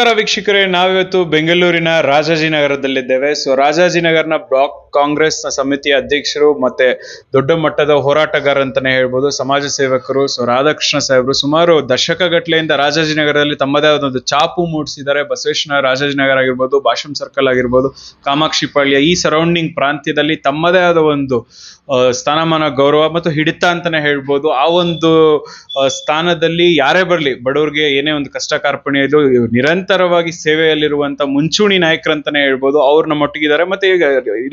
ನಮಸ್ಕಾರ ವೀಕ್ಷಕರೇ ನಾವಿವತ್ತು ಬೆಂಗಳೂರಿನ ರಾಜಾಜಿನಗರದಲ್ಲಿದ್ದೇವೆ ಸೊ ರಾಜಾಜಿನಗರನ ಬ್ಲಾಕ್ ಕಾಂಗ್ರೆಸ್ ಸಮಿತಿಯ ಅಧ್ಯಕ್ಷರು ಮತ್ತೆ ದೊಡ್ಡ ಮಟ್ಟದ ಹೋರಾಟಗಾರ ಅಂತಾನೆ ಹೇಳ್ಬೋದು. ಸಮಾಜ ಸೇವಕರು, ಸೊ ರಾಧಾಕೃಷ್ಣ ಸಾಹೇಬರು ಸುಮಾರು ದಶಕಗಟ್ಟಲೆಯಿಂದ ರಾಜಾಜಿನಗರದಲ್ಲಿ ತಮ್ಮದೇ ಆದ ಒಂದು ಚಾಪು ಮೂಡಿಸಿದ್ದಾರೆ. ಬಸವೇಶ್ವರ ರಾಜಾಜಿನಗರ ಆಗಿರ್ಬೋದು ಭಾಷಂ ಸರ್ಕಲ್ ಆಗಿರ್ಬೋದು, ಕಾಮಾಕ್ಷಿ ಪಾಳ್ಯ ಈ ಸರೌಂಡಿಂಗ್ ಪ್ರಾಂತ್ಯದಲ್ಲಿ ತಮ್ಮದೇ ಆದ ಒಂದು ಸ್ಥಾನಮಾನ, ಗೌರವ ಮತ್ತು ಹಿಡಿತ ಅಂತಾನೆ ಹೇಳ್ಬೋದು. ಆ ಒಂದು ಸ್ಥಾನದಲ್ಲಿ ಯಾರೇ ಬರಲಿ, ಬಡವರಿಗೆ ಏನೇ ಒಂದು ಕಷ್ಟ ಕಾರ್ಪಣ್ಯ ಇದು ನಿರಂತರವಾಗಿ ಸೇವೆಯಲ್ಲಿರುವಂತ ಮುಂಚೂಣಿ ನಾಯಕರಂತಾನೆ ಹೇಳ್ಬೋದು. ಅವ್ರು ನಮ್ಮೊಟ್ಟಿಗಿದ್ದಾರೆ ಮತ್ತೆ ಈಗ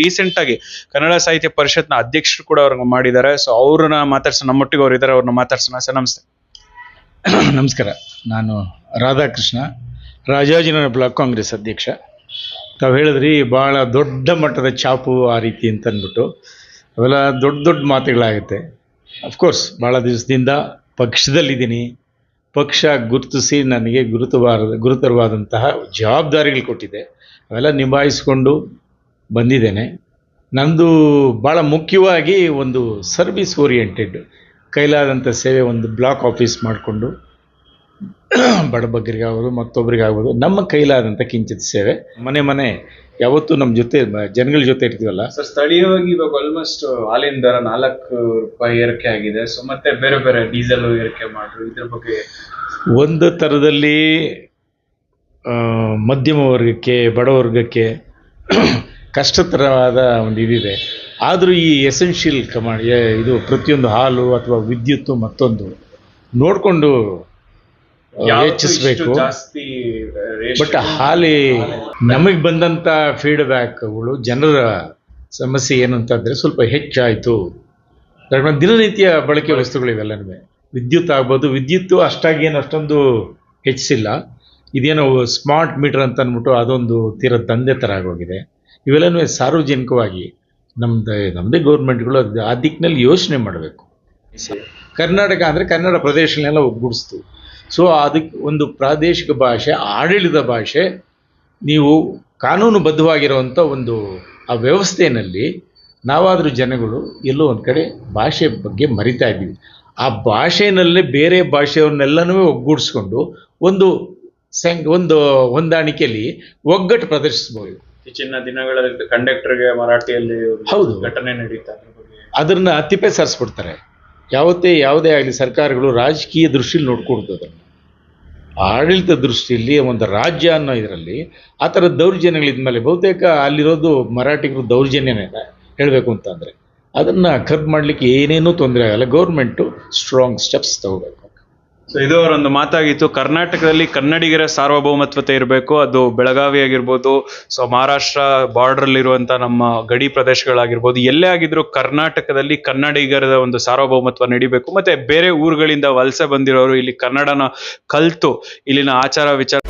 ರೀಸೆಂಟ್ ಆಗಿ ಕನ್ನಡ ಸಾಹಿತ್ಯ ಪರಿಷತ್ನ ಅಧ್ಯಕ್ಷರು ಕೂಡ ಅವ್ರನ್ನ ಮಾಡಿದ್ದಾರೆ. ಸೊ ಅವ್ರನ್ನ ಮಾತಾಡ್ಸೋಣ ನಮ್ಮೊಟ್ಟಿಗೆ ಅವ್ರು ಇದ್ದಾರೆ ಅವ್ರನ್ನ ಮಾತಾಡ್ಸೋಣ. ಸರ್, ನಮಸ್ತೆ. ನಮಸ್ಕಾರ. ನಾನು ರಾಧಾಕೃಷ್ಣ ರಾಜಾಜಿನಗರ ಬ್ಲಾಕ್ ಕಾಂಗ್ರೆಸ್ ಅಧ್ಯಕ್ಷ. ತಾವು ಹೇಳಿದ್ರಿ, ಭಾಳ ದೊಡ್ಡ ಮಟ್ಟದ ಚಾಪು ಆ ರೀತಿ ಅಂತ ಅಂದ್ಬಿಟ್ಟು ಅವೆಲ್ಲ ದೊಡ್ಡ ದೊಡ್ಡ ಮಾತುಗಳಾಗುತ್ತೆ. ಅಫ್ಕೋರ್ಸ್ ಭಾಳ ದಿವಸದಿಂದ ಪಕ್ಷದಲ್ಲಿದ್ದೀನಿ. ಪಕ್ಷ ಗುರುತಿಸಿ ನನಗೆ ಗುರುತವಾರ ಗುರುತರವಾದಂತಹ ಜವಾಬ್ದಾರಿಗಳು ಕೊಟ್ಟಿದೆ. ಅವೆಲ್ಲ ನಿಭಾಯಿಸ್ಕೊಂಡು ಬಂದಿದ್ದೇನೆ. ನಂದು ಭಾಳ ಮುಖ್ಯವಾಗಿ ಒಂದು ಸರ್ವಿಸ್ ಓರಿಯೆಂಟೆಡ್ ಕೈಲಾದಂಥ ಸೇವೆ ಒಂದು ಬ್ಲಾಕ್ ಆಫೀಸ್ ಮಾಡಿಕೊಂಡು ಬಡಬಗ್ಗರಿಗಾಗ್ಬೋದು ಮತ್ತೊಬ್ಬರಿಗಾಗ್ಬೋದು ನಮ್ಮ ಕೈಲಾದಂಥ ಕಿಂಚಿತ್ ಸೇವೆ. ಮನೆ ಮನೆ ಯಾವತ್ತೂ ನಮ್ಮ ಜೊತೆ ಜನಗಳ ಜೊತೆ ಇರ್ತೀವಲ್ಲ? ಸರ್ ಸ್ಥಳೀಯವಾಗಿ ಇವಾಗ ಆಲ್ಮೋಸ್ಟ್ ಹಾಲಿನ ದರ ನಾಲ್ಕು ರೂಪಾಯಿ ಏರಿಕೆ ಆಗಿದೆ. ಸೊ ಮತ್ತೆ ಬೇರೆ ಬೇರೆ ಡೀಸೆಲ್ ಏರಿಕೆ ಮಾಡ್ರು ಇದ್ರ ಬಗ್ಗೆ ಒಂದು ಥರದಲ್ಲಿ ಮಧ್ಯಮ ವರ್ಗಕ್ಕೆ ಬಡವರ್ಗಕ್ಕೆ ಕಷ್ಟತರವಾದ ಒಂದು ಇದಿದೆ. ಆದರೂ ಈ ಎಸೆನ್ಷಿಯಲ್ ಕಮಾಂಡ್ ಇದು ಪ್ರತಿಯೊಂದು ಹಾಲು ಅಥವಾ ವಿದ್ಯುತ್ತು ಮತ್ತೊಂದು ನೋಡಿಕೊಂಡು ಹೆಚ್ಚಿಸಬೇಕು. ಬಟ್ ಹಾಲಿ ನಮಗೆ ಬಂದಂಥ ಫೀಡ್ಬ್ಯಾಕ್ಗಳು ಜನರ ಸಮಸ್ಯೆ ಏನು ಅಂತಂದರೆ ಸ್ವಲ್ಪ ಹೆಚ್ಚಾಯಿತು. ದಿನನಿತ್ಯ ಬಳಕೆ ವಸ್ತುಗಳು ಇವೆಲ್ಲನೂ ವಿದ್ಯುತ್ ಆಗ್ಬೋದು. ವಿದ್ಯುತ್ತು ಅಷ್ಟಾಗಿ ಏನು ಅಷ್ಟೊಂದು ಹೆಚ್ಚಿಸಿಲ್ಲ. ಇದೇನೋ ಸ್ಮಾರ್ಟ್ ಮೀಟರ್ ಅಂತ ಅಂದ್ಬಿಟ್ಟು ಅದೊಂದು ತೀರ ದಂಧೆ ಥರ ಆಗೋಗಿದೆ. ಇವೆಲ್ಲನೂ ಸಾರ್ವಜನಿಕವಾಗಿ ನಮ್ದು ನಮ್ಮದೇ ಗೌರ್ಮೆಂಟ್ಗಳು ಅದು ಆ ದಿಕ್ಕಿನಲ್ಲಿ ಯೋಚನೆ ಮಾಡಬೇಕು. ಕರ್ನಾಟಕ ಅಂದರೆ ಕನ್ನಡ ಪ್ರದೇಶನೆಲ್ಲ ಒಗ್ಗೂಡಿಸ್ತು. ಸೊ ಅದಕ್ಕೆ ಒಂದು ಪ್ರಾದೇಶಿಕ ಭಾಷೆ, ಆಡಳಿತ ಭಾಷೆ, ನೀವು ಕಾನೂನುಬದ್ಧವಾಗಿರುವಂಥ ಒಂದು ಆ ವ್ಯವಸ್ಥೆಯಲ್ಲಿ ನಾವಾದರೂ ಜನಗಳು ಎಲ್ಲೋ ಒಂದು ಕಡೆ ಭಾಷೆ ಬಗ್ಗೆ ಮರಿತಾ ಇದ್ದೀವಿ. ಆ ಭಾಷೆನಲ್ಲೇ ಬೇರೆ ಭಾಷೆಯವ್ರನ್ನೆಲ್ಲನೂ ಒಗ್ಗೂಡಿಸ್ಕೊಂಡು ಒಂದು ಸಂ ಒಂದು ಹೊಂದಾಣಿಕೆಯಲ್ಲಿ ಒಗ್ಗಟ್ಟು ಪ್ರದರ್ಶಿಸ್ಬೋದು ಇತ್ತೀಚಿನ ದಿನಗಳಲ್ಲಿ ಕಂಡಕ್ಟರ್ಗೆ ಮರಾಠಿಯಲ್ಲಿ ಹೌದು. ಘಟನೆ ನಡೀತಾ ಅದನ್ನು ತಿಪ್ಪೆ ಸಾರಿಸ್ಬಿಡ್ತಾರೆ. ಯಾವತ್ತೇ ಯಾವುದೇ ಆಗಲಿ ಸರ್ಕಾರಗಳು ರಾಜಕೀಯ ದೃಷ್ಟಿಲಿ ನೋಡ್ಕೊಡ್ತು ಅದನ್ನು. ಆಡಳಿತ ದೃಷ್ಟಿಯಲ್ಲಿ ಒಂದು ರಾಜ್ಯ ಅನ್ನೋ ಇದರಲ್ಲಿ ಆ ಥರ ದೌರ್ಜನ್ಯಗಳಿದ್ಮೇಲೆ ಬಹುತೇಕ ಅಲ್ಲಿರೋದು ಮರಾಠಿಗರು ದೌರ್ಜನ್ಯನೇ ಹೇಳಬೇಕು ಅಂತಂದರೆ ಅದನ್ನು ಕರ್ಬ್ ಮಾಡಲಿಕ್ಕೆ ಏನೇನೂ ತೊಂದರೆ ಆಗಲ್ಲ. ಗೌರ್ಮೆಂಟು ಸ್ಟ್ರಾಂಗ್ ಸ್ಟೆಪ್ಸ್ ತಗೋಬೇಕು. ಸೊ ಇದು ಅವರೊಂದು ಮಾತಾಗಿತ್ತು. ಕರ್ನಾಟಕದಲ್ಲಿ ಕನ್ನಡಿಗರ ಸಾರ್ವಭೌಮತ್ವತೆ ಇರಬೇಕು, ಅದು ಬೆಳಗಾವಿ ಆಗಿರ್ಬೋದು, ಸೊ ಮಹಾರಾಷ್ಟ್ರ ಬಾರ್ಡರ್ ಇರುವಂತ ನಮ್ಮ ಗಡಿ ಪ್ರದೇಶಗಳಾಗಿರ್ಬೋದು, ಎಲ್ಲೇ ಆಗಿದ್ರು ಕರ್ನಾಟಕದಲ್ಲಿ ಕನ್ನಡಿಗರ ಒಂದು ಸಾರ್ವಭೌಮತ್ವ ನಡಿಬೇಕು. ಮತ್ತೆ ಬೇರೆ ಊರುಗಳಿಂದ ವಲಸೆ ಬಂದಿರೋರು ಇಲ್ಲಿ ಕನ್ನಡನ ಕಲ್ತು ಇಲ್ಲಿನ ಆಚಾರ ವಿಚಾರ